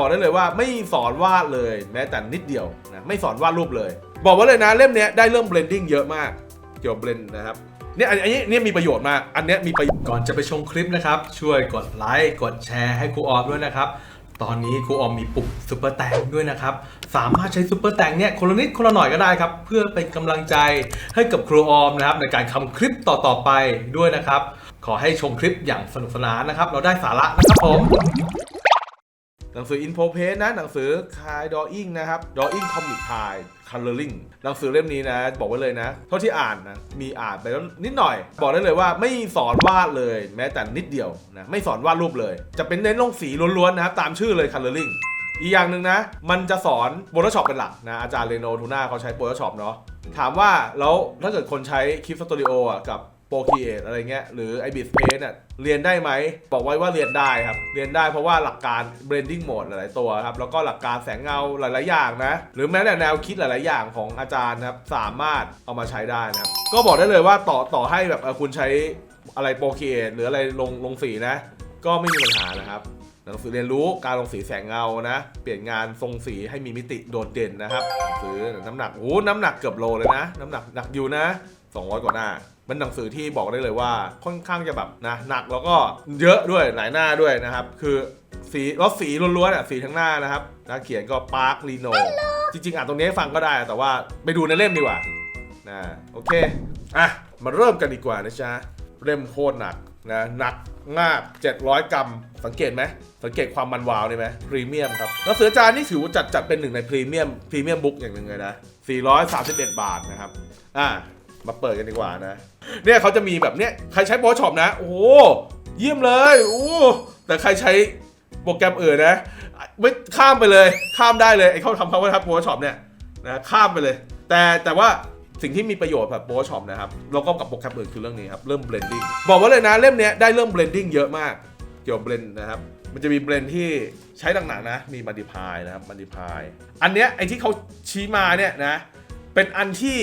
บอกได้เลยว่าไม่สอนวาดเลยแม้แต่นิดเดียวนะไม่สอนวาดรูปเลย บอกว่าเลยนะเล่มนี้ได้เรื่องเบลนดิ้งเยอะมาก เกี่ยวกับเบลนนะครับเนี่ยอันอันนี้เนี่ยมีประโยชน์มาก อันเนี้ยมีประโยชน์ก่อนจะไปชมคลิปนะครับ ช่วยกดไลค์กดแชร์ให้ครูออมด้วยนะครับ ตอนนี้ครูออมมีปุ่มซุปเปอร์แตงด้วยนะครับ สามารถใช้ซุปเปอร์แตงเนี่ยคนละนิดคนละหน่อยก็ได้ครับ เพื่อเป็นกำลังใจให้กับครูออมนะครับ ในการทำคลิปต่อๆไปด้วยนะครับ ขอให้ชมคลิปอย่างสนุกสนานนะครับ เราได้สาระนะครับผม หนังสือ i n f o p a g e นะ หนังสือ k a i Drawing นะครับ Drawing Comic k a i Coloring หนังสือเล่มนี้นะ บอกไว้เลยนะ เท่าที่อ่านนะ มีอ่านไปแล้วนิดหน่อย บอกได้เลยว่าไม่สอนวาดเลย แม้แต่นิดเดียวนะไม่สอนวาดรูปเลย จะเป็นเน้นลงสีล้วนๆนะครับตามชื่อเลย Coloring อีกอย่างหนึ่งนะ มันจะสอน Photoshop เป็นหลักนะ อาจารย์เรโนทูน่าเขาใช้ Photoshop เนาะถามว่าแล้วถ้าเกิดคนใช้ Clip Studio อะกับ โปรคีเอทอะไรเงี้ยหรือไอบิสเพสเนี่ยเรียนได้ไหม บอกไว้ว่าเรียนได้ครับ เรียนได้เพราะว่าหลักการเบรนดิ้งโหมดหลายๆตัวครับ แล้วก็หลักการแสงเงาหลาย ๆ อย่างนะ หรือแม้แต่แนวคิดหลาย ๆ อย่างของอาจารย์นะครับ สามารถเอามาใช้ได้นะครับ ก็บอกได้เลยว่าต่อต่อให้แบบคุณใช้อะไรโปรคีเอทหรืออะไรลงลงสีนะ ก็ไม่มีปัญหานะครับ หนังสือเรียนรู้การลงสีแสงเงานะ เปลี่ยนงานทรงสีให้มีมิติโดดเด่นนะครับหนังสือน้ำหนักโอ้โหน้ำหนักเกือบโลเลยนะ น้ำหนักหนักอยู่นะ200กว่าหน้ามันหนังสือที่บอกได้เลยว่าค่อนข้างจะแบบนะหนักแล้วก็เยอะด้วยหลายหน้าด้วยนะครับ คือสีแล้วสีล้วนๆอะสีทั้งหน้านะครับนักเขียนก็ปาร์คลีโนจริงๆอ่านตรงนี้ให้ฟังก็ได้ แต่ว่าไปดูในเล่มดีกว่านะโอเคอะมาเริ่มกันดีกว่านะจ๊ะเล่มโคตรหนัก นะหนักมาก700 กรัม สังเกตไหม สังเกตความมันวาวนี่ไหมพรีเมียมครับหนังสืออาจารย์นี่ถือว่าจัดจัดเป็นหนึ่งในพรีเมียมพรีเมียมบุ๊กอย่างหนึ่งเลยนะ 431 บาทนะครับ อะมาเปิดกันดีกว่านะ เนี่ยเขาจะมีแบบเนี้ย ใครใช้ Photoshop นะ โอ้เยี่ยมเลย โอ้ แต่ใครใช้โปรแกรมอื่นนะ ไม่ข้ามไปเลย ข้ามได้เลย ไอ้เขาทำเขาว่าทับ Photoshop เนี่ยนะ ข้ามไปเลย แต่แต่ว่า สิ่งที่มีประโยชน์แบบ Photoshop นะครับแล้วก็กับโปรแกรมอื่นคือเรื่องนี้ครับเริ่ม blending บอกว่าเลยนะเล่มนี้ได้เรื่อง blending เยอะมากเกี่ยวกับ blend นะครับมันจะมี blend ที่ใช้หนักๆนะ มี multiply นะครับ multiply อันเนี้ยไอที่เขาชี้มาเนี่ยนะเป็นอันที่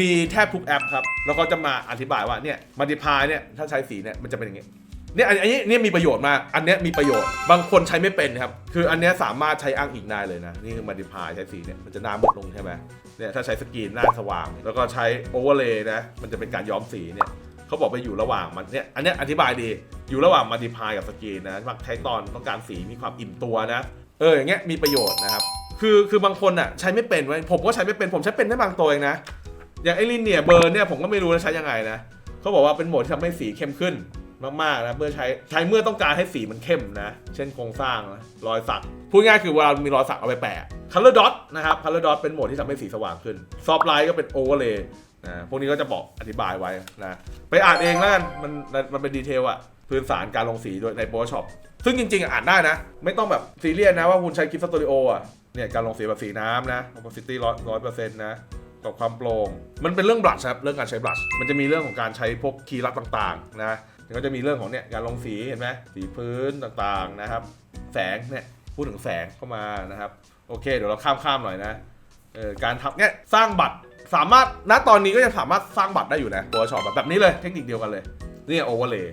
มีแทบทุกแอปครับ แล้วก็จะมาอธิบายว่าเนี่ยมัลติพายเนี่ยถ้าใช้สีเนี่ยมันจะเป็นอย่างงี้เนี่ยอันนี้เนี่ยมีประโยชน์มาก อันนี้มีประโยชน์ บางคนใช้ไม่เป็นครับ คืออันนี้สามารถใช้อ้างอิงได้เลยนะ นี่คือมัลติพายใช้สีเนี่ยมันจะน้ามืดลงใช่ไหม เนี่ยถ้าใช้สกรีนหน้าสว่าง แล้วก็ใช้โอเวอร์เลย์นะ มันจะเป็นการย้อมสีเนี่ยเขาบอกไปอยู่ระหว่างมันเนี่ยอันนี้อธิบายดีอยู่ระหว่างมัลติพายกับสกรีนนะมักใช้ตอนต้องการสีมีความอิ่มตัวนะ เอออย่างเงี้ยมีประโยชน์นะครับ คือคือบางคนอะใช้ไม่เป็นไว้ผมก็ใช้ไม่เป็นผมใช้เป็นได้บางตัวเองนะอย่างไอ้ลินเนี่ยเบอร์เนี่ยผมก็ไม่รู้จะใช้ยังไงนะเขาบอกว่าเป็นโหมดที่ทำให้สีเข้มขึ้น มากๆนะเมื่อใช้ใช้เมื่อต้องการให้สีมันเข้มนะ เช่นโครงสร้างนะรอยสักพูดง่ายคือเวลามีรอยสักเอาไปแปะ color dot นะครับ color dot เป็นโหมดที่ทำให้สีสว่างขึ้น soft light ก็เป็น overlay นะพวกนี้ก็จะบอกอธิบายไว้นะไปอ่านเองแล้วกันมันมันเป็นดีเทลอะพื้นฐานการลงสีโดยใน Photoshop ซึ่งจริงๆอะอ่านได้นะ ไม่ต้องแบบซีเรียสนะว่าคุณใช้คลิปสตูดิโออะเนี่ยการลงสีแบบสีน้ำนะ opacity ร้อยร้อยเปอร์เซ็นต์นะกับความโปร่งมันเป็นเรื่องบลัชครับเรื่องการใช้บลัชมันจะมีเรื่องของการใช้พวกคีย์ลัดต่างๆนะ ก็จะมีเรื่องของเนี่ยการลงสีเห็นไหมสีพื้นต่างๆนะครับ แสงเนี่ยพูดถึงแสงเข้ามานะครับ โอเค เดี๋ยวเราข้ามข้ามๆหน่อยนะเออการทำเนี่ยสร้างบัตรสามารถณตอนนี้ก็ยังสามารถสร้างบัตรได้อยู่นะตัวช็อปแบบนี้เลยเทคนิคเดียวกันเลยนี่โอเวอร์เลย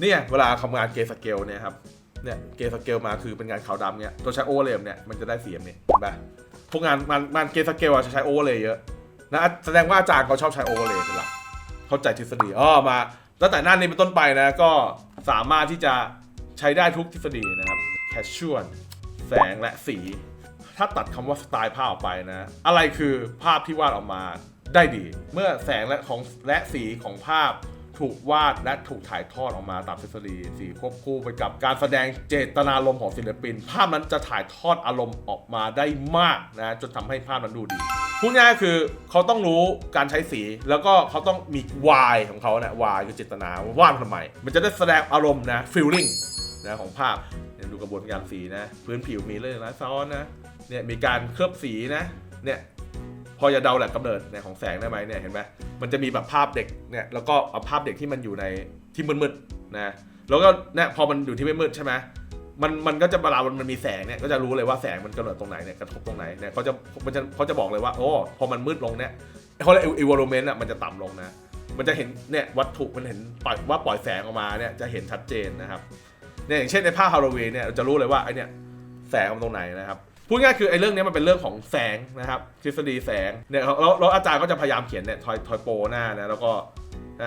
เนี่ยเวลาทำงานเกสเกลเนี่ยครับเนี่ยเกสเกลมาคือเป็นงานขาวดำเนี่ยตัวใช้โอเวอร์เลยเนี่ยมันจะได้เสียงเนี่ยเห็นปะพวกงานงานงานเกสเกลอะจะใช้โอเวอร์เลยเยอะนะแสดงว่าอาจารย์เขาชอบใช้โอเวอร์เลย์เป็นหลักเข้าใจทฤษฎีอ๋อมา ตั้งแต่หน้านี้เป็นต้นไปนะก็สามารถที่จะใช้ได้ทุกทฤษฎีนะครับ แคชชวลแสงและสี ถ้าตัดคำว่าสไตล์ภาพออกไปนะ อะไรคือภาพที่วาดออกมาได้ดี เมื่อแสงและของและสีของภาพ ถูกวาดและถูกถ่ายทอดออกมาตามทฤษฎีสีควบคู่ไปกับการแสดงเจตนารมณ์ของศิลปิน ภาพนั้นจะถ่ายทอดอารมณ์ออกมาได้มากนะจนทำให้ภาพนั้นดูดีพูดง่ายคือเขาต้องรู้การใช้สีแล้วก็เขาต้องมี why ของเขาเนี่ย why คือเจตนาว่าวาดทำไมมันจะได้แสดงอารมณ์นะ feeling นะของภาพเนี่ยดูกระบวนการสีนะพื้นผิวมีเรื่องนะซ้อนนะเนี่ยมีการเคลือบสีนะเนี่ยพอจะเดาแหละกำเนิดเนี่ยของแสงได้ไหมเนี่ยเห็นไหม มันจะมีแบบภาพเด็กเนี่ยแล้วก็เอาภาพเด็กที่มันอยู่ในที่มืดๆนะแล้วก็เนี่ยพอมันอยู่ที่ไม่มืดใช่ไหมมันมันก็จะเวลามันมันมีแสงเนี่ยก็จะรู้เลยว่าแสงมันกำเนิดตรงไหนเนี่ยกระทบตรงไหนเนี่ยเขาจะมันจะเขาจะบอกเลยว่าโอ้พอมันมืดลงเนี่ยเขาเรียก environment อะมันจะต่ำลงนะมันจะเห็นเนี่ยวัตถุมันเห็นปล่อยว่าปล่อยแสงออกมาเนี่ยจะเห็นชัดเจนนะครับเนี่ยอย่างเช่นในภาพฮาโลวีนเนี่ยเราจะรู้เลยว่าไอเนี่ยแสงมันตรงไหนนะครับ พูดง่ายคือไอ้เรื่องนี้มันเป็นเรื่องของแสงนะครับทฤษฎีแสงเนี่ยแล้วแล้วอาจารย์ก็จะพยายามเขียนเนี่ยทอยทอยโปรหน้านะแล้วก็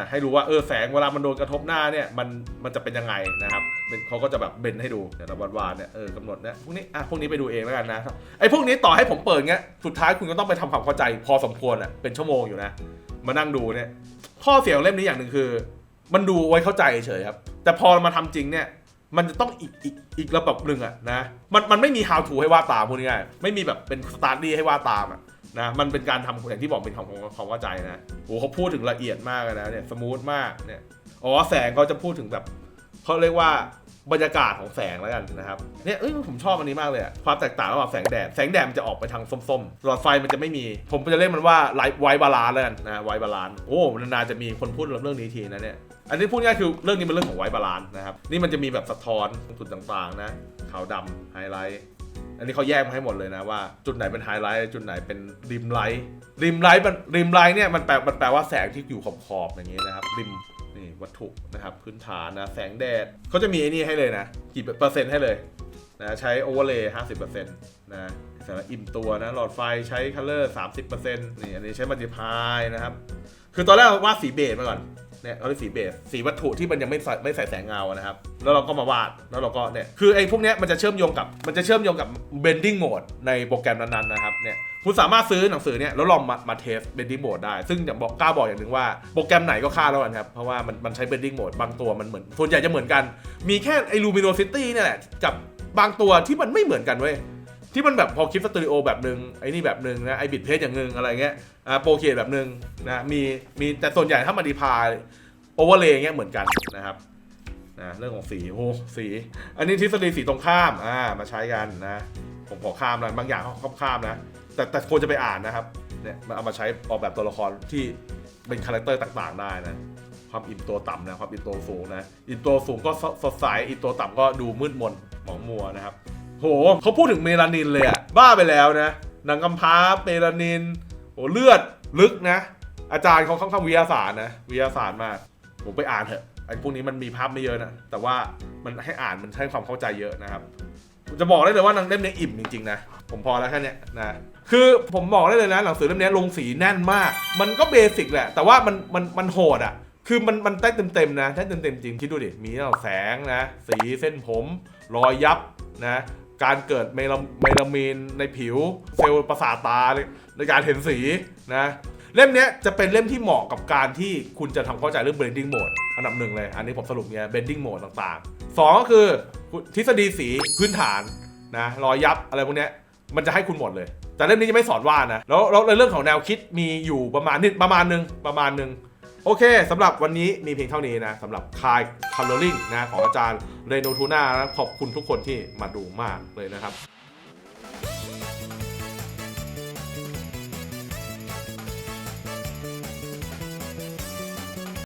ให้รู้ว่าเออแสงเวลามันโดนกระทบหน้าเนี่ยมันมันจะเป็นยังไงนะครับเขาก็จะแบบเบนให้ดูเดี๋ยวเราวาดๆเนี่ยเออกำหนดเนี่ยพวกนี้อะพวกนี้ไปดูเองแล้วกันนะไอ้พวกนี้ต่อให้ผมเปิดเงี้ยสุดท้ายคุณก็ต้องไปทำความเข้าใจ พอสมควรอะเป็นชั่วโมงอยู่นะมานั่งดูเนี่ยข้อเสียของเล่มนี้อย่างหนึ่งคือ มันดูไว้เข้าใจเฉยครับแต่พอมาทำจริงเนี่ย มันจะต้องอีกอีกอีกระบบหนึ่งอะนะมันมันไม่มี how to ให้วาตามพูดง่ายๆไม่มีแบบเป็น study ให้วาตามอะนะมันเป็นการทำอย่างที่บอกเป็นของของเข้าใจนะโอ้เขาพูดถึงละเอียดมากเลยนะเนี่ยสมูทมากเนี่ยอ๋อแสงเขาจะพูดถึงแบบเขาเรียกว่าบรรยากาศของแสงแล้วกันนะครับเนี่ยเอ้ยผมชอบอันนี้มากเลยอะความแตกต่างระหว่างแสงแดดแสงแดดมันจะออกไปทางส้มๆหลอดไฟมันจะไม่มี ผมจะเรียกมันว่าไวบาลานแล้วกันนะไวบาลานโอ้นานๆจะมีคนพูดเรื่องนี้ทีนะเนี่ย อันนี้พูดง่ายคือเรื่องนี้เป็นเรื่องของไวบาลานนะครับ นี่มันจะมีแบบสะท้อนจุดต่างๆนะขาวดำไฮไลท์อันนี้เขาแยกมาให้หมดเลยนะว่าจุดไหนเป็นไฮไลท์จุดไหนเป็นริมไลท์ริมไลท์มันริมไลท์เนี่ยมันแปลมันแปลว่าแสงที่อยู่ขอบๆอย่างนี้นะครับริมนี่วัตถุนะครับพื้นฐานนะแสงแดดเขาจะมีไอ้นี่ให้เลยนะกี่เปอร์เซ็นต์ให้เลยนะใช้โอเวอร์เลย์ห้าสิบเปอร์เซ็นต์นะสำหรับอิ่มตัวนะหลอดไฟใช้คัลเลอร์สามสิบเปอร์เซ็นต์นี่อันนี้ใช้มัลติพายนะครับคือตอนแรกวาดสีเบจมาก่อน เนี่ยเขาเรียกสีเบส สีวัตถุที่มันยังไม่ใส่ไม่ใส่แสงเงานะครับ แล้วเราก็มาวาด แล้วเราก็เนี่ย คือไอ้พวกเนี้ยมันจะเชื่อมโยงกับ มันจะเชื่อมโยงกับ bending mode ในโปรแกรมนั้นๆนะครับ เนี่ยคุณสามารถซื้อหนังสือเนี่ยแล้วลองมามาเทส bending mode ได้ ซึ่งอย่างบอกกล้าบอกอย่างหนึ่งว่าโปรแกรมไหนก็ค่าแล้วกันครับ เพราะว่ามันมันใช้ bending mode บางตัวมันเหมือนส่วนใหญ่จะเหมือนกัน มีแค่ไอ้ luminosity เนี่ยแหละกับบางตัวที่มันไม่เหมือนกันเว้ย ที่มันแบบพอคลิปสตูดิโอแบบหนึ่งไอ้นี่แบบหนึ่งนะไอ้บิดเพจอย่างหนึ่งอะไรเงี้ยอ่าโปรเคแบบหนึ่งนะมีมีแต่ส่วนใหญ่ถ้ามาดีพายโอเวอร์เลย์เงี้ยเหมือนกันนะครับนะเรื่องของสีโอ้สี อันนี้ทฤษฎีสีตรงข้ามอ่ามาใช้กันนะผมขอข้ามนะบางอย่างเขาขาข้ามนะ แต่แต่ควรจะไปอ่านนะครับเนี่ยมาเอามาใช้ออกแบบตัวละครที่เป็นคาแรคเตอร์ต่างๆได้นะความอินตัวต่ำนะความอินตัวสูงนะอินตัวสูงก็สดใสอินตัวต่ำก็ดูมืดมนหมองมัวนะครับ หเขาพูดถึงเมลานินเลยอะบ้าไปแล้วนะหนังกำพร้าเมลานินโหเลือดลึกนะ อาจารย์เขาค่อนข้างวิทยาศาสตร์นะวิทยาศาสตร์มากผมไปอ่านเถอะไอ้พวกนี้มันมีภาพไม่เยอะนะ แต่ว่ามันให้อ่านมันให้ความเข้าใจเยอะนะครับจะบอกได้เลยว่าหนังเล่มนี้อิ่มจริงๆนะผมพอแล้วแค่นี้นะคือผมบอกได้เลยนะหนังสือเล่มนี้ลงสีแน่นมาก มันก็เบสิกแหละ แต่ว่ามันมันมันโหดอะคือมันมันได้เต็มๆนะได้เต็มๆจริงคิดดูดิมีทั้งแสงนะ สีเส้นผม รอยยับนะ การเกิดเมลาเมลามีนในผิว เซลล์ประสาทตาในการเห็นสีนะเล่มนี้จะเป็นเล่มที่เหมาะกับการที่คุณจะทำเข้าใจเรื่อง blending mode อันดับหนึ่งเลย อันนี้ผมสรุปเนี้ย blending mode ต่างๆสองก็คือทฤษฎีสีพื้นฐานนะรอยยับอะไรพวกนี้มันจะให้คุณหมดเลย แต่เล่มนี้จะไม่สอนว่านะแล้วแล้วเรื่องของแนวคิดมีอยู่ประมาณนิดประมาณหนึงประมาณหนึง โอเคสำหรับวันนี้มีเพียงเท่านี้นะสำหรับคายคัลเลอริงนะของอาจารย์เรโนทูน่านะขอบคุณทุกคนที่มาดูมากเลยนะครับ